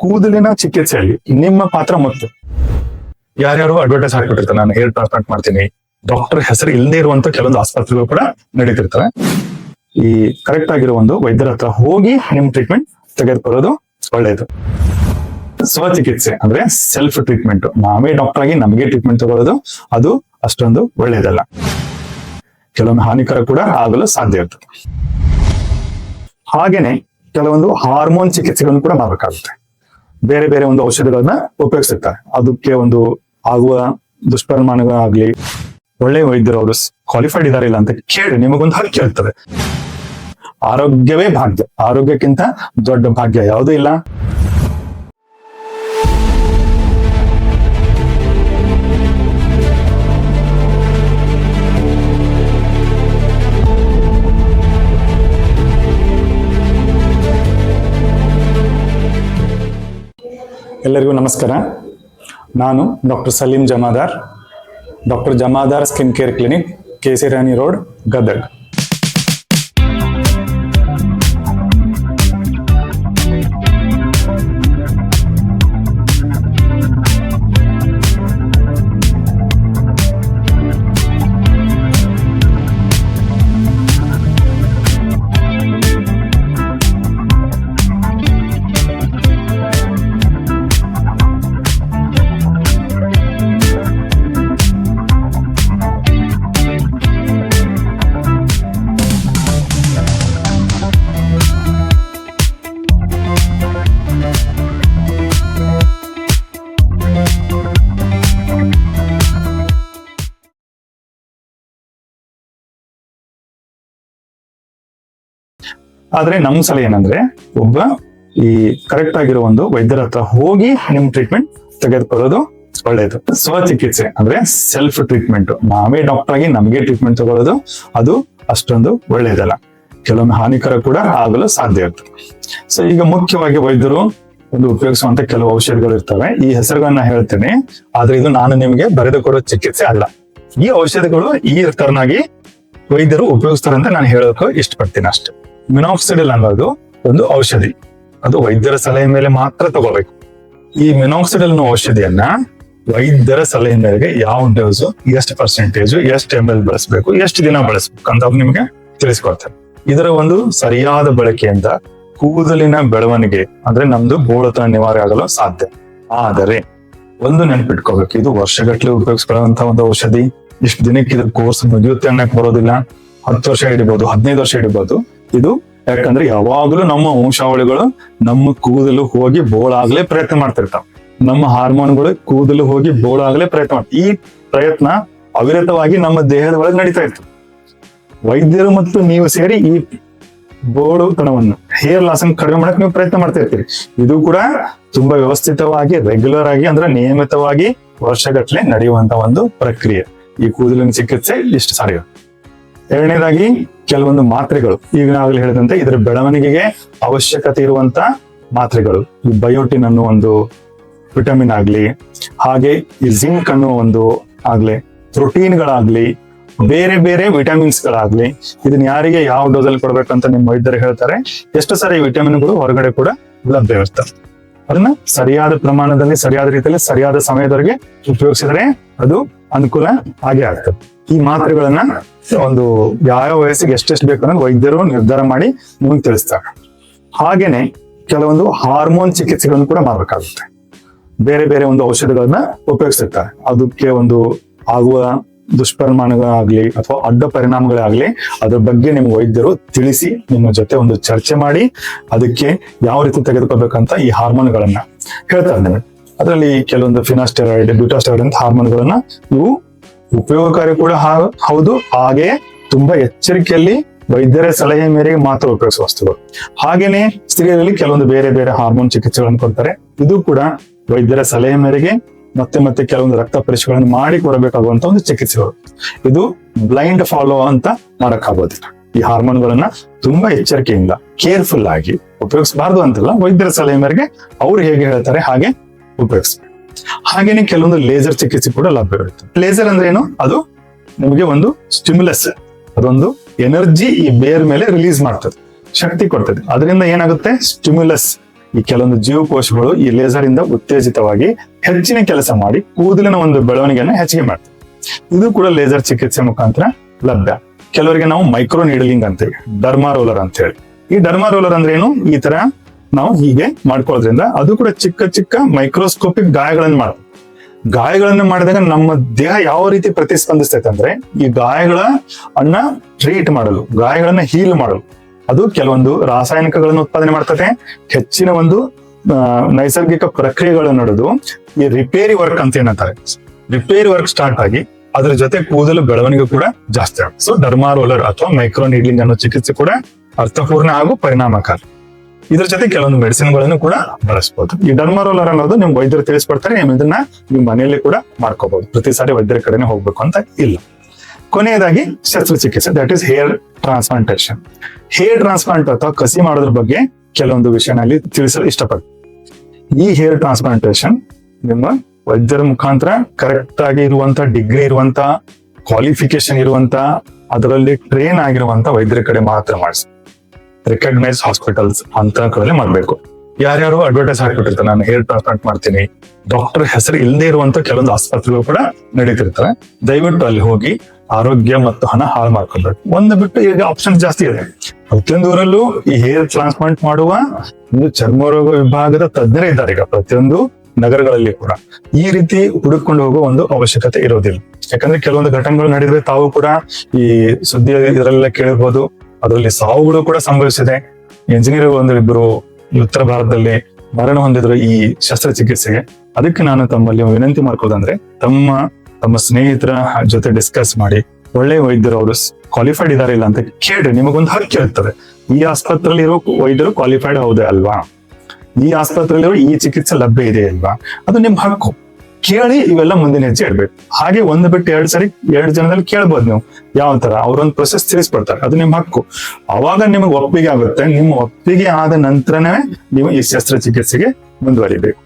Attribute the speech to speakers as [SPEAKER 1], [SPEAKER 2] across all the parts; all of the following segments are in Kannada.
[SPEAKER 1] ಕೂದಲಿನ ಚಿಕಿತ್ಸೆಯಲ್ಲಿ ನಿಮ್ಮ ಪಾತ್ರ ಮತ್ತು ಯಾರ್ಯಾರು ಅಡ್ವರ್ಟೈಸ್ ಹಾಕಿಬಿಟ್ಟಿರ್ತಾರೆ ನಾನು ಹೇರ್ ಟ್ರಾನ್ಸ್ಪ್ಲಾಂಟ್ ಮಾಡ್ತೀನಿ ಡಾಕ್ಟರ್ ಹೆಸರು ಇಲ್ಲದೆ ಇರುವಂತ ಕೆಲವೊಂದು ಆಸ್ಪತ್ರೆಗಳು ಕೂಡ ನಡೀತಿರ್ತವೆ. ಈ ಕರೆಕ್ಟ್ ಆಗಿರೋ ಒಂದು ವೈದ್ಯರ ಹತ್ರ ಹೋಗಿ ನಿಮ್ ಟ್ರೀಟ್ಮೆಂಟ್ ತೆಗೆದುಕೊಳ್ಳೋದು ಒಳ್ಳೆಯದು ಸ್ವಚಿಕಿತ್ಸೆ ಅಂದ್ರೆ ಸೆಲ್ಫ್ ಟ್ರೀಟ್ಮೆಂಟ್ ನಾವೇ ಡಾಕ್ಟರ್ ಆಗಿ ನಮಗೆ ಟ್ರೀಟ್ಮೆಂಟ್ ತಗೊಳ್ಳೋದು, ಅದು ಅಷ್ಟೊಂದು ಒಳ್ಳೆಯದಲ್ಲ ಕೆಲವೊಂದು ಹಾನಿಕರ ಕೂಡ ಆಗಲು ಸಾಧ್ಯ ಇರ್ತದೆ. ಹಾಗೇನೆ ಕೆಲವೊಂದು ಹಾರ್ಮೋನ್ ಚಿಕಿತ್ಸೆಗಳನ್ನು ಕೂಡ ಮಾಡಬೇಕಾಗುತ್ತೆ. ಬೇರೆ ಬೇರೆ ಒಂದು ಔಷಧಗಳನ್ನ ಉಪಯೋಗಿಸಿರ್ತಾರೆ ಅದಕ್ಕೆ ಒಂದು ಆಗುವ ದುಷ್ಪರಿಣಾಮಗಳಾಗ್ಲಿ, ಒಳ್ಳೆ ವೈದ್ಯರು ಅವರು ಕ್ವಾಲಿಫೈಡ್ ಇದಾರೆ ಇಲ್ಲ ಅಂತ ಕೇಳಿ ನಿಮಗೊಂದು ಹಕ್ಕಿ ಇರ್ತದೆ ಆರೋಗ್ಯವೇ ಭಾಗ್ಯ. ಆರೋಗ್ಯಕ್ಕಿಂತ ದೊಡ್ಡ ಭಾಗ್ಯ ಯಾವುದೂ ಇಲ್ಲ. ಎಲ್ಲರಿಗೂ ನಮಸ್ಕಾರ. ನಾನು doctor Salim Jamadar doctor Jamadar skin care clinic Kesirani road Gadag. ಆದ್ರೆ ನಮ್ ಸಲ ಏನಂದ್ರೆ ಒಬ್ಬ ಈ ಕರೆಕ್ಟ್ ಆಗಿರೋ ಒಂದು ವೈದ್ಯರ ಹತ್ರ ಹೋಗಿ ನಿಮ್ ಟ್ರೀಟ್ಮೆಂಟ್ ತೆಗೆದುಕೊಳ್ಳೋದು ಒಳ್ಳೆಯದು ಸ್ವಚಿಕಿತ್ಸೆ ಅಂದ್ರೆ ಸೆಲ್ಫ್ ಟ್ರೀಟ್ಮೆಂಟ್ ನಾವೇ ಡಾಕ್ಟರ್ ಆಗಿ ನಮಗೆ ಟ್ರೀಟ್ಮೆಂಟ್ ತಗೊಳ್ಳೋದು, ಅದು ಅಷ್ಟೊಂದು ಒಳ್ಳೆಯದಲ್ಲ ಕೆಲವೊಮ್ಮೆ ಹಾನಿಕರ ಕೂಡ ಆಗಲು ಸಾಧ್ಯ ಇರ್ತದೆ ಸೊ ಈಗ ಮುಖ್ಯವಾಗಿ ವೈದ್ಯರು ಒಂದು ಉಪಯೋಗಿಸುವಂತ ಕೆಲವು ಔಷಧಿಗಳು ಇರ್ತವೆ. ಈ ಹೆಸರುಗಳನ್ನ ಹೇಳ್ತೇನೆ. ಆದ್ರೆ ಇದು ನಾನು ನಿಮಗೆ ಬರೆದು ಕೊಡೋ ಚಿಕಿತ್ಸೆ ಅಲ್ಲ. ಈ ಔಷಧಿಗಳು ಈ ತರನಾಗಿ ವೈದ್ಯರು ಉಪಯೋಗಿಸ್ತಾರೆ ಅಂತ ನಾನು ಹೇಳೋಕೆ ಇಷ್ಟಪಡ್ತೀನಿ ಅಷ್ಟೇ. ಮಿನಾಕ್ಸಿಡಿಲ್ ಅನ್ನೋದು ಒಂದು ಔಷಧಿ. ಅದು ವೈದ್ಯರ ಸಲಹೆ ಮೇಲೆ ಮಾತ್ರ ತಗೋಬೇಕು. ಈ ಮಿನಾಕ್ಸಿಡಿಲ್ ಅನ್ನೋ ಔಷಧಿಯನ್ನ ವೈದ್ಯರ ಸಲಹೆ ಮೇರೆಗೆ ಯಾವ ಡೋಸ್ ಎಷ್ಟು ಪರ್ಸೆಂಟೇಜ್ ಎಷ್ಟು ಎಂ ಎಲ್ ಬಳಸಬೇಕು, ಎಷ್ಟು ದಿನ ಬಳಸಬೇಕು ಅಂತ ನಿಮಗೆ ತಿಳಿಸ್ಕೊಡ್ತಾರೆ. ಇದರ ಒಂದು ಸರಿಯಾದ ಬಳಕೆಯಿಂದ ಕೂದಲಿನ ಬೆಳವಣಿಗೆ, ಅಂದ್ರೆ ನಮ್ದು ಬೋಳತನ ನಿವಾರ ಆಗಲು ಸಾಧ್ಯ. ಆದರೆ ಒಂದು ನೆನಪಿಟ್ಕೋಬೇಕು, ಇದು ವರ್ಷಗಟ್ಟಲೆ ಉಪಯೋಗಿಸ್ಕೊಳ್ಳುವಂತ ಒಂದು ಔಷಧಿ. ಇಷ್ಟು ದಿನಕ್ಕೆ ಇದ್ರ ಕೋರ್ಸ್ ಮುಗಿಯುತ್ತೆ ಅನ್ನಕ್ ಬರೋದಿಲ್ಲ. ಹತ್ತು ವರ್ಷ ಹಿಡಿಬಹುದು ಹದಿನೈದು ವರ್ಷ ಹಿಡಿಬಹುದು ಇದು. ಯಾಕಂದ್ರೆ ಯಾವಾಗಲೂ ನಮ್ಮ ವಂಶಾವಳಿಗಳು ನಮ್ಮ ಕೂದಲು ಹೋಗಿ ಬೋಳಾಗ್ಲೇ ಪ್ರಯತ್ನ ಮಾಡ್ತಿರ್ತಾವ. ನಮ್ಮ ಹಾರ್ಮೋನ್ಗಳು ಕೂದಲು ಹೋಗಿ ಬೋಳಾಗ್ಲೇ ಪ್ರಯತ್ನ ಮಾಡ್ತಾರೆ ಈ ಪ್ರಯತ್ನ ಅವಿರತವಾಗಿ ನಮ್ಮ ದೇಹದ ಒಳಗೆ ನಡೀತಾ ಇತ್ತು. ವೈದ್ಯರು ಮತ್ತು ನೀವು ಸೇರಿ ಈ ಬೋಳುತನವನ್ನು ಹೇರ್ ಲಾಸ್ ಅನ್ನು ಕಡಿಮೆ ಮಾಡಕ್ ನೀವು ಪ್ರಯತ್ನ ಮಾಡ್ತಾ ಇರ್ತೀರಿ ಇದು ಕೂಡ ತುಂಬಾ ವ್ಯವಸ್ಥಿತವಾಗಿ ರೆಗ್ಯುಲರ್ ಆಗಿ ಅಂದ್ರೆ ನಿಯಮಿತವಾಗಿ ವರ್ಷಗಟ್ಟಲೆ ನಡೆಯುವಂತ ಒಂದು ಪ್ರಕ್ರಿಯೆ. ಈ ಕೂದಲಿನ ಚಿಕಿತ್ಸೆ ಇಷ್ಟು ಸಾರಿ ಎರಡನೇದಾಗಿ ಕೆಲವೊಂದು ಮಾತ್ರೆಗಳು. ಈಗಾಗಲೇ ಹೇಳಿದಂತೆ ಇದರ ಬೆಳವಣಿಗೆಗೆ ಅವಶ್ಯಕತೆ ಇರುವಂತ ಮಾತ್ರೆಗಳು. ಈ ಬಯೋಟಿನ್ ಅನ್ನೋ ಒಂದು ವಿಟಮಿನ್ ಆಗ್ಲಿ, ಹಾಗೆ ಈ ಜಿಂಕ್ ಅನ್ನೋ ಒಂದು ಆಗ್ಲಿ, ಪ್ರೋಟೀನ್ಗಳಾಗ್ಲಿ, ಬೇರೆ ಬೇರೆ ವಿಟಮಿನ್ಸ್ ಗಳಾಗ್ಲಿ ಇದನ್ನ ಯಾರಿಗೆ ಯಾವ ಡೋಸ್ ಅಲ್ಲಿ ಕೊಡ್ಬೇಕಂತ ನಿಮ್ಮ ವೈದ್ಯರು ಹೇಳ್ತಾರೆ, ಎಷ್ಟು ಸಾರಿ ವಿಟಮಿನ್ಗಳು ಹೊರಗಡೆ ಕೂಡ ಲಭ್ಯವಿರ್ತವೆ ಅದನ್ನ ಸರಿಯಾದ ಪ್ರಮಾಣದಲ್ಲಿ, ಸರಿಯಾದ ರೀತಿಯಲ್ಲಿ, ಸರಿಯಾದ ಸಮಯದವರೆಗೆ ಉಪಯೋಗಿಸಿದ್ರೆ ಅದು ಅನುಕೂಲ ಆಗೇ ಆಗ್ತದೆ. ಈ ಮಾತ್ರೆಗಳನ್ನ ಒಂದು ಯಾವ ವಯಸ್ಸಿಗೆ ಎಷ್ಟೆಷ್ಟು ಬೇಕು ಅನ್ನೋದು ವೈದ್ಯರು ನಿರ್ಧಾರ ಮಾಡಿ ನಿಮಗೆ ತಿಳಿಸ್ತಾರೆ. ಹಾಗೇನೆ ಕೆಲವೊಂದು ಹಾರ್ಮೋನ್ ಚಿಕಿತ್ಸೆಗಳನ್ನು ಕೂಡ ಮಾಡಬೇಕಾಗುತ್ತೆ. ಬೇರೆ ಬೇರೆ ಒಂದು ಔಷಧಿಗಳನ್ನ ಉಪಯೋಗಿಸಿರ್ತಾರೆ ಅದಕ್ಕೆ ಒಂದು ಆಗುವ ದುಷ್ಪರಿಣಾಮಗಳಾಗ್ಲಿ ಅಥವಾ ಅಡ್ಡ ಪರಿಣಾಮಗಳಾಗ್ಲಿ ಅದ್ರ ಬಗ್ಗೆ ನಿಮ್ಮ ವೈದ್ಯರು ತಿಳಿಸಿ ನಿಮ್ಮ ಜೊತೆ ಒಂದು ಚರ್ಚೆ ಮಾಡಿ ಅದಕ್ಕೆ ಯಾವ ರೀತಿ ತೆಗೆದುಕೋಬೇಕಂತ ಈ ಹಾರ್ಮೋನ್ಗಳನ್ನ ಹೇಳ್ತಾರೆ ನಿಮಗೆ ಅದರಲ್ಲಿ ಕೆಲವೊಂದು ಫಿನಾಸ್ಟೆರಾಯ್ಡ್, ಬ್ಯೂಟಾಸ್ಟೆರಾಯ್ಡ್ ಅಂತ ಹಾರ್ಮೋನ್ಗಳನ್ನ ಇವು ಉಪಯೋಗಕಾರಿ ಕೂಡ ಹೌದು, ಹಾಗೆ ತುಂಬಾ ಎಚ್ಚರಿಕೆಯಲ್ಲಿ ವೈದ್ಯರ ಸಲಹೆ ಮೇರೆಗೆ ಮಾತ್ರ ಉಪಯೋಗಿಸುವ ವಸ್ತುಗಳು. ಹಾಗೇನೆ ಸ್ತ್ರೀಯರಲ್ಲಿ ಕೆಲವೊಂದು ಬೇರೆ ಬೇರೆ ಹಾರ್ಮೋನ್ ಚಿಕಿತ್ಸೆಗಳನ್ನು ಕೊಡ್ತಾರೆ. ಇದು ಕೂಡ ವೈದ್ಯರ ಸಲಹೆ ಮೇರೆಗೆ ಮತ್ತೆ ಮತ್ತೆ ಕೆಲವೊಂದು ರಕ್ತ ಪರೀಕ್ಷೆಗಳನ್ನು ಮಾಡಿ ಕೊಡಬೇಕಾಗುವಂತ ಒಂದು ಚಿಕಿತ್ಸೆಗಳು. ಇದು ಬ್ಲೈಂಡ್ ಫಾಲೋ ಅಂತ ಮಾಡಕ್ಕಾಗೋದಿಲ್ಲ. ಈ ಹಾರ್ಮೋನ್ಗಳನ್ನ ತುಂಬಾ ಎಚ್ಚರಿಕೆಯಿಂದ, ಕೇರ್ಫುಲ್ ಆಗಿ ಉಪಯೋಗಿಸಬಾರ್ದು ಅಂತಲ್ಲ ವೈದ್ಯರ ಸಲಹೆ ಮೇರೆಗೆ ಅವ್ರು ಹೇಗೆ ಹೇಳ್ತಾರೆ ಹಾಗೆ ಉಪಯೋಗಿಸ್ಬೇಕು. ಹಾಗೇನೆ ಕೆಲವೊಂದು ಲೇಸರ್ ಚಿಕಿತ್ಸೆ ಕೂಡ ಲಭ್ಯವಿರುತ್ತೆ ಲೇಸರ್ ಅಂದ್ರೆ ಏನು? ಅದು ನಿಮಗೆ ಒಂದು ಸ್ಟಿಮ್ಯುಲಸ್ ಅದೊಂದು ಎನರ್ಜಿ ಈ ಬೇರ್ ಮೇಲೆ ರಿಲೀಸ್ ಮಾಡ್ತದೆ, ಶಕ್ತಿ ಕೊಡ್ತದೆ. ಅದರಿಂದ ಏನಾಗುತ್ತೆ? ಸ್ಟಿಮ್ಯುಲಸ್ ಈ ಕೆಲವೊಂದು ಜೀವಕೋಶಗಳು ಈ ಲೇಸರ್ ಇಂದ ಉತ್ತೇಜಿತವಾಗಿ ಹೆಚ್ಚಿನ ಕೆಲಸ ಮಾಡಿ ಕೂದಲಿನ ಒಂದು ಬೆಳವಣಿಗೆಯನ್ನು ಹೆಚ್ಚಿಗೆ ಮಾಡ್ತದೆ. ಇದು ಕೂಡ ಲೇಸರ್ ಚಿಕಿತ್ಸೆ ಮುಖಾಂತರ ಲಭ್ಯ. ಕೆಲವರಿಗೆ ನಾವು ಮೈಕ್ರೋ ನೀಡಲಿಂಗ್ ಅಂತೇವೆ ಡರ್ಮಾ ರೋಲರ್ ಅಂತ ಹೇಳಿ ಈ ಡರ್ಮಾ ರೋಲರ್ ಅಂದ್ರೆ ಏನು? ಈ ತರ ನಾವು ಹೀಗೆ ಮಾಡ್ಕೊಳ್ಳೋದ್ರಿಂದ ಅದು ಕೂಡ ಚಿಕ್ಕ ಚಿಕ್ಕ ಮೈಕ್ರೋಸ್ಕೋಪಿಕ್ ಗಾಯಗಳನ್ನು ಮಾಡ ಗಾಯಗಳನ್ನು ಮಾಡಿದಾಗ ನಮ್ಮ ದೇಹ ಯಾವ ರೀತಿ ಪ್ರತಿಸ್ಪಂದಿಸ್ತೈತೆ ಅಂದ್ರೆ ಈ ಗಾಯಗಳ ಅನ್ನ ಟ್ರೀಟ್ ಮಾಡಲು, ಗಾಯಗಳನ್ನ ಹೀಲ್ ಮಾಡಲು. ಅದು ಕೆಲವೊಂದು ರಾಸಾಯನಿಕಗಳನ್ನು ಉತ್ಪಾದನೆ ಮಾಡ್ತದೆ ಹೆಚ್ಚಿನ ಒಂದು ನೈಸರ್ಗಿಕ ಪ್ರಕ್ರಿಯೆಗಳನ್ನು ನಡೆದು ಈ ರಿಪೇರಿ ವರ್ಕ್ ಅಂತ ಏನಂತಾರೆ. ರಿಪೇರಿ ವರ್ಕ್ ಸ್ಟಾರ್ಟ್ ಆಗಿ ಅದ್ರ ಜೊತೆ ಕೂದಲು ಬೆಳವಣಿಗೆ ಕೂಡ ಜಾಸ್ತಿ ಆಗುತ್ತೆ. ಸೊ ಡರ್ಮಾರೋಲರ್ ಅಥವಾ ಮೈಕ್ರೋ ನೀಡ್ಲಿಂಗ್ ಅನ್ನೋ ಚಿಕಿತ್ಸೆ ಕೂಡ ಅರ್ಥಪೂರ್ಣ ಹಾಗೂ ಪರಿಣಾಮಕಾರಿ. ಇದ್ರ ಜೊತೆ ಕೆಲವೊಂದು ಮೆಡಿಸಿನ್ಗಳನ್ನು ಕೂಡ ಬಳಸಬಹುದು ಈ ಡರ್ಮರೋಲರ್ ಅನ್ನೋದು ನಿಮ್ ವೈದ್ಯರು ತಿಳಿಸ್ಕೊಡ್ತಾರೆ, ನೀವು ಇದನ್ನ ನಿಮ್ ಮನೆಯಲ್ಲಿ ಕೂಡ ಮಾಡ್ಕೋಬಹುದು ಪ್ರತಿ ಸಾರಿ ವೈದ್ಯರ ಕಡೆನೆ ಹೋಗ್ಬೇಕು ಅಂತ ಇಲ್ಲ. ಕೊನೆಯದಾಗಿ ಶಸ್ತ್ರಚಿಕಿತ್ಸೆ that is hair transplantation hair transplant ಅಥವಾ ಕಸಿ ಮಾಡೋದ್ರ ಬಗ್ಗೆ ಕೆಲವೊಂದು ವಿಷಯನಲ್ಲಿ ತಿಳಿಸಲು ಇಷ್ಟಪಡ್ತೀನಿ. ಈ ಹೇರ್ ಟ್ರಾನ್ಸ್ಪ್ಲಾಂಟೇಶನ್ ನಿಮ್ಮ ವೈದ್ಯರ ಮುಖಾಂತರ ಕರೆಕ್ಟ್ ಆಗಿ ಇರುವಂತ ಡಿಗ್ರಿ ಇರುವಂತ ಕ್ವಾಲಿಫಿಕೇಶನ್ ಇರುವಂತ, ಅದರಲ್ಲಿ ಟ್ರೈನ್ ಆಗಿರುವಂತ ವೈದ್ಯರ ಕಡೆ ಮಾತ್ರ ಮಾಡಿಸಿ. ರಿಕಗ್ನೈಸ್ ಹಾಸ್ಪಿಟಲ್ಸ್ ಅಂತ ಕಡೆ ಮಾಡಬೇಕು. ಯಾರ್ಯಾರು ಅಡ್ವರ್ಟೈಸ್ ಹಾಕಿಬಿಟ್ಟಿರ್ತಾರೆ ನಾನು ಹೇರ್ ಟ್ರಾನ್ಸ್ಪ್ಲಾಂಟ್ ಮಾಡ್ತೀನಿ ಡಾಕ್ಟರ್ ಹೆಸರು ಇಲ್ಲದೆ ಇರುವಂತ ಕೆಲವೊಂದು ಆಸ್ಪತ್ರೆಗಳು ಕೂಡ ನಡೀತಿರ್ತಾರೆ ದಯವಿಟ್ಟು ಅಲ್ಲಿ ಹೋಗಿ ಆರೋಗ್ಯ ಮತ್ತು ಹಣ ಹಾಳು ಮಾಡ್ಕೊಳ್ಬೇಕು ಒಂದು ಬಿಟ್ಟು ಈಗ ಆಪ್ಷನ್ ಜಾಸ್ತಿ ಇದೆ. ಪ್ರತಿಯೊಂದು ಊರಲ್ಲೂ ಈ ಹೇರ್ ಟ್ರಾನ್ಸ್ಪ್ಲಾಂಟ್ ಮಾಡುವ ಒಂದು ಚರ್ಮ ರೋಗ ವಿಭಾಗದ ತಜ್ಞರೇ ಇದ್ದಾರೆ ಈಗ ಪ್ರತಿಯೊಂದು ನಗರಗಳಲ್ಲಿ ಕೂಡ. ಈ ರೀತಿ ಹುಡುಕೊಂಡು ಹೋಗುವ ಒಂದು ಅವಶ್ಯಕತೆ ಇರೋದಿಲ್ಲ. ಯಾಕಂದ್ರೆ ಕೆಲವೊಂದು ಘಟನೆಗಳು ನಡೆದ್ರೆ ತಾವು ಕೂಡ ಈ ಸುದ್ದಿ ಇದರಲ್ಲ ಕೇಳಿರ್ಬೋದು. ಅದರಲ್ಲಿ ಸಾವುಗಳು ಕೂಡ ಸಂಭವಿಸಿದೆ. ಇಂಜಿನಿಯರ್ ಒಂದು ಇಬ್ಬರು ಉತ್ತರ ಭಾರತದಲ್ಲಿ ಮರಣ ಹೊಂದಿದ್ರು ಈ ಶಸ್ತ್ರಚಿಕಿತ್ಸೆಗೆ. ಅದಕ್ಕೆ ನಾನು ತಮ್ಮಲ್ಲಿ ವಿನಂತಿ ಮಾಡ್ಕೋದಂದ್ರೆ ತಮ್ಮ ತಮ್ಮ ಸ್ನೇಹಿತರ ಜೊತೆ ಡಿಸ್ಕಸ್ ಮಾಡಿ, ಒಳ್ಳೆ ವೈದ್ಯರು ಅವರು ಕ್ವಾಲಿಫೈಡ್ ಇದಾರೆ ಇಲ್ಲ ಅಂತ ಕೇಳ್ರಿ, ನಿಮಗೊಂದು ಹಕ್ಕು ಇರ್ತದೆ ಈ ಆಸ್ಪತ್ರೆಯಲ್ಲಿ ಇರೋ ವೈದ್ಯರು ಕ್ವಾಲಿಫೈಡ್ ಹೌದೇ ಅಲ್ವಾ? ಈ ಆಸ್ಪತ್ರೆಯಲ್ಲಿರೋ ಈ ಚಿಕಿತ್ಸೆ ಲಭ್ಯ ಇದೆ ಅಲ್ವಾ? ಅದು ನಿಮ್ ಹಕ್ಕು. ಕೇಳಿ ಇವೆಲ್ಲ ಮುಂದಿನ ಹೆಜ್ಜೆ ಇಡ್ಬೇಕು. ಹಾಗೆ ಒಂದು ಬಿಟ್ಟು ಎರಡ್ ಸರಿ ಎರಡು ಜನದಲ್ಲಿ ಕೇಳ್ಬೋದು ನೀವು. ಯಾವ ತರ ಅವ್ರೊಂದು ಪ್ರೊಸೆಸ್ ತಿಳಿಸ್ಬಿಡ್ತಾರೆ ಅದು ನಿಮ್ ಹಕ್ಕು. ಅವಾಗ ನಿಮಗೆ ಒಪ್ಪಿಗೆ ಆಗುತ್ತೆ. ನಿಮ್ಮ ಒಪ್ಪಿಗೆ ಆದ ನಂತರನೇ ನೀವು ಈ ಶಸ್ತ್ರಚಿಕಿತ್ಸೆಗೆ ಮುಂದುವರಿಬೇಕು.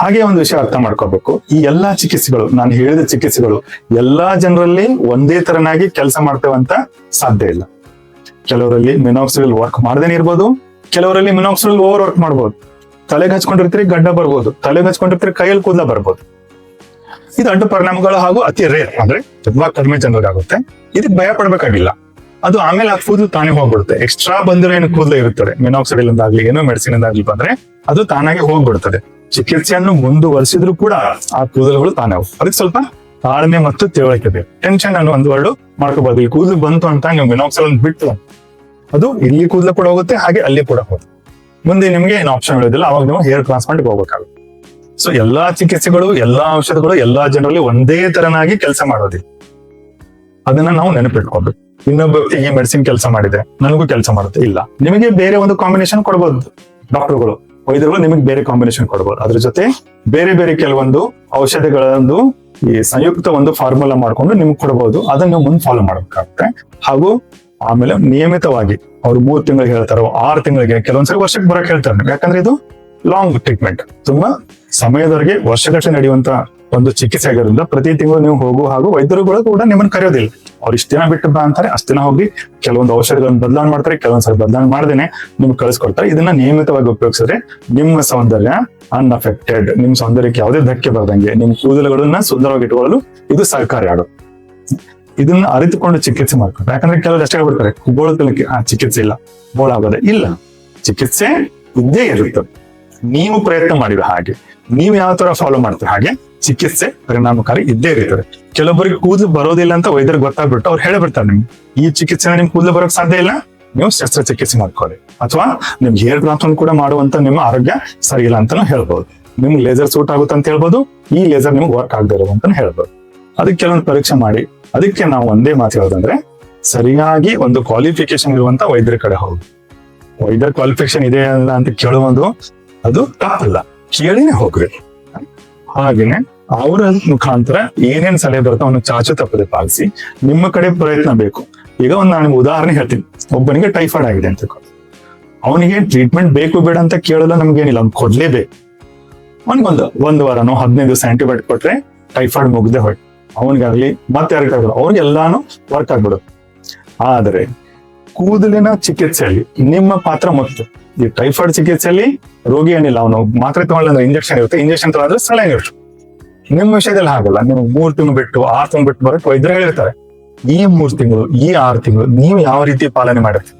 [SPEAKER 1] ಹಾಗೆ ಒಂದು ವಿಷಯ ಅರ್ಥ ಮಾಡ್ಕೋಬೇಕು. ಈ ಎಲ್ಲಾ ಚಿಕಿತ್ಸೆಗಳು, ನಾನು ಹೇಳಿದ ಚಿಕಿತ್ಸೆಗಳು, ಎಲ್ಲಾ ಜನರಲ್ಲಿ ಒಂದೇ ತರನಾಗಿ ಕೆಲಸ ಮಾಡ್ತೇವಂತ ಸಾಧ್ಯ ಇಲ್ಲ. ಕೆಲವರಲ್ಲಿ ಮಿನಾಕ್ಸಿಲ್ ವರ್ಕ್ ಮಾಡದೇನೆ ಇರ್ಬೋದು. ಕೆಲವರಲ್ಲಿ ಮಿನಾಕ್ಸಿಲ್ ಓವರ್ ವರ್ಕ್ ಮಾಡ್ಬೋದು. ತಲೆಗೆ ಹಚ್ಕೊಂಡಿರ್ತೀರಿ, ಗಡ್ಡ ಬರ್ಬೋದು. ತಲೆಗೆ ಹಚ್ಕೊಂಡಿರ್ತೀರಿ, ಕೈಯಲ್ಲಿ ಕೂದಲ ಬರ್ಬೋದು. ಇದು ಅಡ್ಡ ಪರಿಣಾಮಗಳು ಹಾಗೂ ಅತಿ ರೇರ್ ಅಂದ್ರೆ ತುಂಬಾ ಕಡಿಮೆ ಜನರಿಗಾಗುತ್ತೆ. ಇದಕ್ಕೆ ಭಯ ಪಡ್ಬೇಕಾಗಿಲ್ಲ. ಅದು ಆಮೇಲೆ ಆ ಕೂದಲು ತಾನೇ ಹೋಗ್ಬಿಡುತ್ತೆ. ಎಕ್ಸ್ಟ್ರಾ ಬಂದ್ರೆ ಏನು ಕೂದಲು ಇರುತ್ತದೆ. ಮಿನಾಕ್ಸಿಡಿಲ್ ಇಂದಾಗ್ಲಿ ಏನೋ ಮೆಡಿಸಿನ್ ಇಂದಾಗ್ಲಿ ಬಂದ್ರೆ ಅದು ತಾನಾಗೆ ಹೋಗ್ಬಿಡುತ್ತದೆ. ಚಿಕಿತ್ಸೆಯನ್ನು ಮುಂದುವರಿಸಿದ್ರು ಕೂಡ ಆ ಕೂದಲುಗಳು ತಾನೇ ಅದಕ್ಕೆ ಸ್ವಲ್ಪ ತಾಳ್ಮೆ ಮತ್ತು ತಿಳುವಳಿಕೆ ಬೇಕು. ಟೆನ್ಷನ್ ಅನ್ನು ಒಂದು ವರ್ಡ್ ಮಾಡ್ಕೋಬಹುದು ಈ ಕೂದಲು ಬಂತು ಅಂತ ನೀವು ಮೆನಾಕ್ಸೈಡ್ ಬಿಟ್ಟು ಅದು ಇಲ್ಲಿ ಕೂದಲು ಕೂಡ ಹೋಗುತ್ತೆ, ಹಾಗೆ ಅಲ್ಲಿ ಕೂಡ ಹೋಗುತ್ತೆ. ಮುಂದೆ ನಿಮ್ಗೆ ಏನು ಆಪ್ಷನ್ ಇರೋದಿಲ್ಲ ಅವಾಗ ನೀವು ಹೇರ್ ಟ್ರಾನ್ಸ್ಪ್ಲಾಂಟ್ ಹೋಗ್ಬೇಕಾಗುತ್ತೆ. ಸೊ ಎಲ್ಲಾ ಚಿಕಿತ್ಸೆಗಳು, ಎಲ್ಲಾ ಔಷಧಗಳು, ಎಲ್ಲಾ ಜನರಲ್ಲಿ ಒಂದೇ ತರನಾಗಿ ಕೆಲಸ ಮಾಡೋದಿಲ್ಲ ಅದನ್ನ ನಾವು ನೆನಪಿಟ್ಕೊಂಡು ಇನ್ನೊಬ್ಬ ಈ ಮೆಡಿಸಿನ್ ಕೆಲಸ ಮಾಡಿದೆ, ನನಗೂ ಕೆಲಸ ಮಾಡುತ್ತೆ. ಇಲ್ಲ. ನಿಮಗೆ ಬೇರೆ ಒಂದು ಕಾಂಬಿನೇಷನ್ ಕೊಡ್ಬೋದು. ಡಾಕ್ಟರ್ಗಳು, ವೈದ್ಯರುಗಳು ನಿಮಗೆ ಬೇರೆ ಕಾಂಬಿನೇಷನ್ ಕೊಡ್ಬೋದು. ಅದ್ರ ಜೊತೆ ಬೇರೆ ಬೇರೆ ಕೆಲವೊಂದು ಔಷಧಿಗಳೊಂದು ಈ ಸಂಯುಕ್ತ ಒಂದು ಫಾರ್ಮುಲಾ ಮಾಡ್ಕೊಂಡು ನಿಮ್ಗೆ ಕೊಡಬಹುದು ಅದನ್ನ ಮುಂದೆ ಫಾಲೋ ಮಾಡಬೇಕಾಗುತ್ತೆ. ಹಾಗೂ ಆಮೇಲೆ ನಿಯಮಿತವಾಗಿ ಅವ್ರು ಮೂರ್ ತಿಂಗಳಿಗೆ ಹೇಳ್ತಾರೋ, ಆರು ತಿಂಗಳಿಗೆ, ಕೆಲವೊಂದ್ಸರಿ ವರ್ಷಕ್ಕೆ ಬರಕ್ ಹೇಳ್ತಾರೆ. ಯಾಕಂದ್ರೆ ಇದು ಲಾಂಗ್ ಟ್ರೀಟ್ಮೆಂಟ್ ತುಂಬಾ ಸಮಯದವರೆಗೆ ವರ್ಷಗಟ್ಟಲೆ ನಡೆಯುವಂತ ಒಂದು ಚಿಕಿತ್ಸೆ ಆಗಿರೋದ್ರಿಂದ ಪ್ರತಿ ತಿಂಗಳು ನೀವು ಹೋಗು ಹಾಗೂ ವೈದ್ಯರುಗಳು ಕೂಡ ನಿಮ್ಮನ್ನ ಕರೆಯೋದಿಲ್ಲ. ಅವ್ರು ಇಷ್ಟ ದಿನ ಬಿಟ್ಟು ಬಾ ಅಂತಾರೆ, ಅಷ್ಟ ದಿನ ಹೋಗಿ ಕೆಲವೊಂದು ಔಷಧಿಗಳನ್ನು ಬದಲಾವಣೆ ಮಾಡ್ತಾರೆ ಕೆಲವೊಂದ್ಸರಿ ಬದಲಾವಣೆ ಮಾಡ್ದೇನೆ ನಿಮ್ಗೆ ಕಳಿಸ್ಕೊಡ್ತಾರೆ. ಇದನ್ನ ನಿಯಮಿತವಾಗಿ ಉಪಯೋಗಿಸಿದ್ರೆ ನಿಮ್ಮ ಸೌಂದರ್ಯ ಅನ್ಅಫೆಕ್ಟೆಡ್ ನಿಮ್ಮ ಸೌಂದರ್ಯಕ್ಕೆ ಯಾವುದೇ ಧಕ್ಕೆ ಬರದಂಗೆ, ನಿಮ್ಮ ಕೂದಲುಗಳನ್ನ ಸುಂದರವಾಗಿ ಇಟ್ಕೊಳ್ಳಲು ಇದು ಸಹಕಾರಿ ಆಡು. ಇದನ್ನ ಅರಿತುಕೊಂಡು ಚಿಕಿತ್ಸೆ ಮಾಡ್ಕೊಂಡು ಯಾಕಂದ್ರೆ ಕೆಲವರು ಅಷ್ಟೇ ಹೇಳ್ಬಿಡ್ತಾರೆ ಬೋಳಕ್ಕೆ ಆ ಚಿಕಿತ್ಸೆ ಇಲ್ಲ ಬೋಳ ಆಗೋದೆ ಇಲ್ಲ. ಚಿಕಿತ್ಸೆ ಇದ್ದೇ ಇರುತ್ತೆ. ನೀವು ಪ್ರಯತ್ನ ಮಾಡಿರೋ ಹಾಗೆ. ನೀವು ಯಾವ ತರ ಫಾಲೋ ಮಾಡ್ತೀರ? ಹಾಗೆ ಚಿಕಿತ್ಸೆ ಪರಿಣಾಮಕಾರಿ ಇದ್ದೇ ಇರ್ತದೆ. ಕೆಲವೊಬ್ಬರಿಗೆ ಕೂದಲು ಬರೋದಿಲ್ಲ ಅಂತ ವೈದ್ಯರು ಗೊತ್ತಾಗ್ಬಿಟ್ಟು ಅವ್ರು ಹೇಳ್ಬಿಡ್ತಾರೆ ನಿಮ್ಗೆ, ಈ ಚಿಕಿತ್ಸೆ ನಿಮ್ ಕೂದಲು ಬರೋಕ್ ಸಾಧ್ಯ ಇಲ್ಲ, ನೀವು ಶಸ್ತ್ರಚಿಕಿತ್ಸೆ ಮಾಡ್ಕೊಳ್ಳಿ. ಅಥವಾ ನಿಮ್ಗೆ ಹೇರ್ ಟ್ರಾನ್ಸ್ಫರ್ ಕೂಡ ಮಾಡುವಂತ ನಿಮ್ಮ ಆರೋಗ್ಯ ಸರಿ ಇಲ್ಲ ಅಂತಾನು ಹೇಳ್ಬೋದು. ನಿಮ್ಗೆ ಲೇಸರ್ ಸೂಟ್ ಆಗುತ್ತೆ ಅಂತ ಹೇಳ್ಬೋದು, ಈ ಲೇಸರ್ ನಿಮ್ಗೆ ವರ್ಕ್ ಆಗದೆ ಇರೋದು ಅಂತಾನು ಹೇಳ್ಬೋದು. ಅದಕ್ಕೆ ಕೆಲವೊಂದು ಪರೀಕ್ಷೆ ಮಾಡಿ, ಅದಕ್ಕೆ ನಾವು ಒಂದೇ ಮಾತು ಹೇಳೋದಂದ್ರೆ, ಸರಿಯಾಗಿ ಒಂದು ಕ್ವಾಲಿಫಿಕೇಶನ್ ಇರುವಂತ ವೈದ್ಯರ ಕಡೆ ಹೋಗಿ. ವೈದ್ಯರ ಕ್ವಾಲಿಫಿಕೇಶನ್ ಇದೆ ಅಲ್ಲ ಅಂತ ಕೇಳುವುದು ಅದು ತಪ್ಪಲ್ಲ. ಕೇಳಿನೇ ಹೋಗ್ರಿ. ಹಾಗೇನೆ ಅವರ ಮುಖಾಂತರ ಏನೇನ್ ಸಲಹೆ ಬರುತ್ತೋ ಅವನು ಚಾಚು ತಪ್ಪದೆ ಪಾಲಿಸಿ ನಿಮ್ಮ ಕಡೆ ಪ್ರಯತ್ನ ಬೇಕು. ಈಗ ಒಂದು ನಾನು ಉದಾಹರಣೆ ಹೇಳ್ತೀನಿ. ಒಬ್ಬನಿಗೆ ಟೈಫಾಯ್ಡ್ ಆಗಿದೆ ಅಂತ ಅವನಿಗೆ ಟ್ರೀಟ್ಮೆಂಟ್ ಬೇಕು ಬೇಡ ಅಂತ ಕೇಳಲ್ಲ, ನಮ್ಗೇನಿಲ್ಲ. ಅವ್ನು ಕೊಡ್ಲೇಬೇಕು. ಅವನಿಗೊಂದು ಒಂದು ವಾರನೋ ಹದಿನೈದು ದಿವಸ ಕೊಟ್ರೆ ಟೈಫಾಯ್ಡ್ ಮುಗ್ದೆ ಹೋಯ್ತು. ಅವನಿಗಾಗ್ಲಿ ಮತ್ತೆ ಯಾರಿಗಾಗಲಿ ಅವ್ರಿಗೆಲ್ಲಾನು ವರ್ಕ್ ಆಗ್ಬಿಡುತ್ತೆ. ಆದರೆ ಕೂದಲಿನ ಚಿಕಿತ್ಸೆಯಲ್ಲಿ ನಿಮ್ಮ ಪಾತ್ರ ಮುಖ್ಯ. ಈ ಟೈಫಾಯ್ಡ್ ಚಿಕಿತ್ಸೆಯಲ್ಲಿ ರೋಗಿ ಏನಿಲ್ಲ, ಅವನು ಮಾತ್ರೆ ತಗೊಳ್ಳಂದ್ರೆ ಇಂಜೆಕ್ಷನ್ ಇರುತ್ತೆ. ಇಂಜೆಕ್ಷನ್ ತಗೊಂಡ್ರೆ ಸಲಹೆ ಇರುತ್ತೆ. ನಿಮ್ಮ ವಿಷಯದಲ್ಲಿ ಹಾಗಲ್ಲ. ನೀವು ಮೂರು ತಿಂಗಳು ಬಿಟ್ಟು, ಆರು ತಿಂಗಳು ಬಿಟ್ಟು ಬರೋಕೆ ವೈದ್ಯರು ಹೇಳಿರ್ತಾರೆ. ಈ ಮೂರು ತಿಂಗಳು, ಈ ಆರು ತಿಂಗಳು ನೀವು ಯಾವ ರೀತಿ ಪಾಲನೆ ಮಾಡಿರ್ತೀವಿ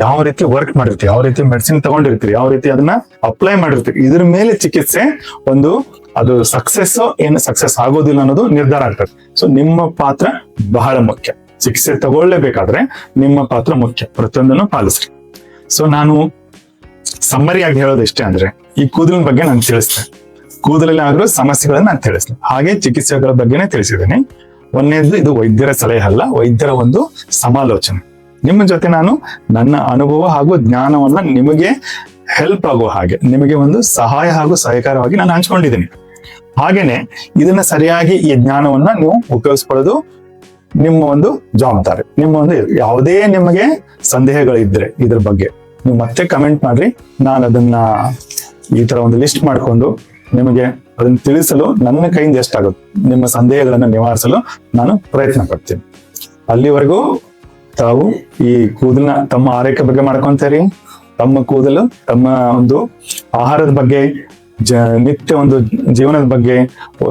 [SPEAKER 1] ಯಾವ ರೀತಿ ವರ್ಕ್ ಮಾಡಿರ್ತೀವಿ ಯಾವ ರೀತಿ ಮೆಡಿಸಿನ್ ತಗೊಂಡಿರ್ತೀರಿ? ಯಾವ ರೀತಿ ಅದನ್ನ ಅಪ್ಲೈ ಮಾಡಿರ್ತೀರಿ? ಇದ್ರ ಮೇಲೆ ಚಿಕಿತ್ಸೆ ಒಂದು ಅದು ಸಕ್ಸಸ್ ಏನು ಸಕ್ಸಸ್ ಆಗೋದಿಲ್ಲ ಅನ್ನೋದು ನಿರ್ಧಾರ ಆಗ್ತದೆ. ಸೊ ನಿಮ್ಮ ಪಾತ್ರ ಬಹಳ ಮುಖ್ಯ. ಚಿಕಿತ್ಸೆ ತಗೊಳ್ಳೇಬೇಕಾದ್ರೆ ನಿಮ್ಮ ಪಾತ್ರ ಮುಖ್ಯ. ಪ್ರತಿಯೊಂದನ್ನು ಪಾಲಿಸ್ರಿ. ಸೊ ನಾನು ಸಮ್ಮರಿಯಾಗಿ ಹೇಳೋದು ಇಷ್ಟೇ ಅಂದ್ರೆ ಈ ಕೂದಲಿನ ಬಗ್ಗೆ ನಾನು ತಿಳಿಸ್ತೇನೆ. ಕೂದಲಲ್ಲಿ ಆಗಿರೋ ಸಮಸ್ಯೆಗಳನ್ನ ನಾನು ತಿಳಿಸ್ತೇನೆ. ಹಾಗೆ ಚಿಕಿತ್ಸೆಗಳ ಬಗ್ಗೆನೇ ತಿಳಿಸಿದ್ದೀನಿ. ಒಂದನೇದು ಇದು ವೈದ್ಯರ ಸಲಹೆ ಅಲ್ಲ, ವೈದ್ಯರ ಒಂದು ಸಮಾಲೋಚನೆ. ನಿಮ್ಮ ಜೊತೆ ನಾನು ನನ್ನ ಅನುಭವ ಹಾಗೂ ಜ್ಞಾನವನ್ನ ನಿಮಗೆ ಹೆಲ್ಪ್ ಆಗೋ ಹಾಗೆ, ನಿಮಗೆ ಒಂದು ಸಹಾಯ ಹಾಗೂ ಸಹಕಾರವಾಗಿ ನಾನು ಹಂಚ್ಕೊಂಡಿದ್ದೀನಿ. ಹಾಗೇನೆ ಇದನ್ನ ಸರಿಯಾಗಿ ಈ ಜ್ಞಾನವನ್ನ ನೀವು ಉಪಯೋಗಿಸ್ಕೊಳ್ಳೋದು ನಿಮ್ಮ ಒಂದು ಜವಾಬ್ದಾರಿ. ನಿಮ್ಮ ಒಂದು ಯಾವುದೇ ನಿಮಗೆ ಸಂದೇಹಗಳಿದ್ರೆ ಇದ್ರ ಬಗ್ಗೆ. ನೀವು ಮತ್ತೆ ಕಮೆಂಟ್ ಮಾಡ್ರಿ. ನಾನು ಅದನ್ನ ಈ ತರ ಒಂದು ಲಿಸ್ಟ್ ಮಾಡ್ಕೊಂಡು ನಿಮಗೆ ಅದನ್ನ ತಿಳಿಸಲು ನನ್ನ ಕೈಯಿಂದ ಎಷ್ಟಾಗುತ್ತೆ ನಿಮ್ಮ ಸಂದೇಹಗಳನ್ನ ನಿವಾರಿಸಲು ನಾನು ಪ್ರಯತ್ನ ಪಡ್ತೀನಿ. ಅಲ್ಲಿವರೆಗೂ ತಾವು ಈ ಕೂದಲನ್ನ ತಮ್ಮ ಆರೋಗ್ಯ ಬಗ್ಗೆ ಮಾಡ್ಕೊಂತೀರಿ. ತಮ್ಮ ಕೂದಲು, ತಮ್ಮ ಒಂದು ಆಹಾರದ ಬಗ್ಗೆ, ಜ, ನಿತ್ಯ ಒಂದು ಜೀವನದ ಬಗ್ಗೆ,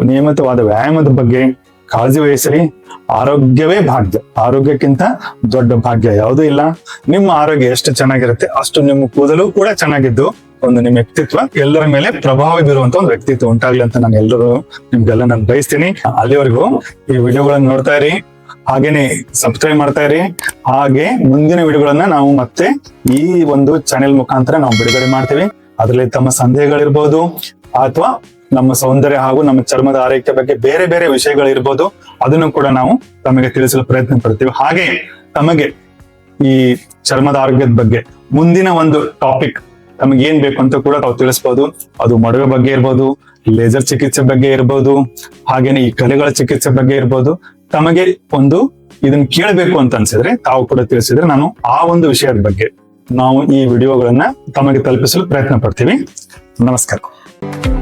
[SPEAKER 1] ನಿಯಮಿತವಾದ ವ್ಯಾಯಾಮದ ಬಗ್ಗೆ ಕಾಳಜಿ ವಹಿಸಿರಿ. ಆರೋಗ್ಯವೇ ಭಾಗ್ಯ. ಆರೋಗ್ಯಕ್ಕಿಂತ ದೊಡ್ಡ ಭಾಗ್ಯ ಯಾವುದೂ ಇಲ್ಲ. ನಿಮ್ಮ ಆರೋಗ್ಯ ಎಷ್ಟು ಚೆನ್ನಾಗಿರುತ್ತೆ ಅಷ್ಟು ನಿಮ್ಮ ಕೂದಲು ಕೂಡ ಚೆನ್ನಾಗಿದ್ದು ಒಂದು ನಿಮ್ಮ ವ್ಯಕ್ತಿತ್ವ ಎಲ್ಲರ ಮೇಲೆ ಪ್ರಭಾವ ಬೀರುವಂತ ಒಂದು ವ್ಯಕ್ತಿತ್ವ ಉಂಟಾಗ್ಲಿ ಅಂತ ನಾನು ಎಲ್ಲರೂ ನಿಮ್ಗೆಲ್ಲ ನಾನು ಬಯಸ್ತೀನಿ. ಅಲ್ಲಿವರೆಗೂ ಈ ವಿಡಿಯೋಗಳನ್ನ ನೋಡ್ತಾ ಇರಿ. ಹಾಗೇನೆ ಸಬ್ಸ್ಕ್ರೈಬ್ ಮಾಡ್ತಾ ಇರಿ. ಹಾಗೆ ಮುಂದಿನ ವಿಡಿಯೋಗಳನ್ನ ನಾವು ಮತ್ತೆ ಈ ಒಂದು ಚಾನೆಲ್ ಮುಖಾಂತರ ನಾವು ಬಿಡುಗಡೆ ಮಾಡ್ತೀವಿ. ಅದರಲ್ಲಿ ತಮ್ಮ ಸಂದೇಹಗಳಿರ್ಬೋದು ಅಥವಾ ನಮ್ಮ ಸೌಂದರ್ಯ ಹಾಗೂ ನಮ್ಮ ಚರ್ಮದ ಆರೈಕೆ ಬಗ್ಗೆ ಬೇರೆ ಬೇರೆ ವಿಷಯಗಳಿರ್ಬೋದು, ಅದನ್ನು ಕೂಡ ನಾವು ತಮಗೆ ತಿಳಿಸಲು ಪ್ರಯತ್ನ ಪಡ್ತೀವಿ. ಹಾಗೆ ತಮಗೆ ಈ ಚರ್ಮದ ಆರೋಗ್ಯದ ಬಗ್ಗೆ ಮುಂದಿನ ಒಂದು ಟಾಪಿಕ್ ತಮಗೆ ಏನ್ ಬೇಕು ಅಂತ ಕೂಡ ತಾವು ತಿಳಿಸ್ಬೋದು. ಅದು ಮಡುವೆ ಬಗ್ಗೆ ಇರ್ಬೋದು, ಲೇಸರ್ ಚಿಕಿತ್ಸೆ ಬಗ್ಗೆ ಇರ್ಬೋದು, ಹಾಗೇನೆ ಈ ಕಲೆಗಳ ಚಿಕಿತ್ಸೆ ಬಗ್ಗೆ ಇರ್ಬೋದು. ತಮಗೆ ಒಂದು ಇದನ್ನ ಕೇಳಬೇಕು ಅಂತ ಅನ್ಸಿದ್ರೆ ತಾವು ಕೂಡ ತಿಳಿಸಿದ್ರೆ ನಾನು ಆ ಒಂದು ವಿಷಯದ ಬಗ್ಗೆ ನಾವು ಈ ವಿಡಿಯೋಗಳನ್ನ ತಮಗೆ ತಲುಪಿಸಲು ಪ್ರಯತ್ನ ಪಡ್ತೀವಿ. ನಮಸ್ಕಾರ.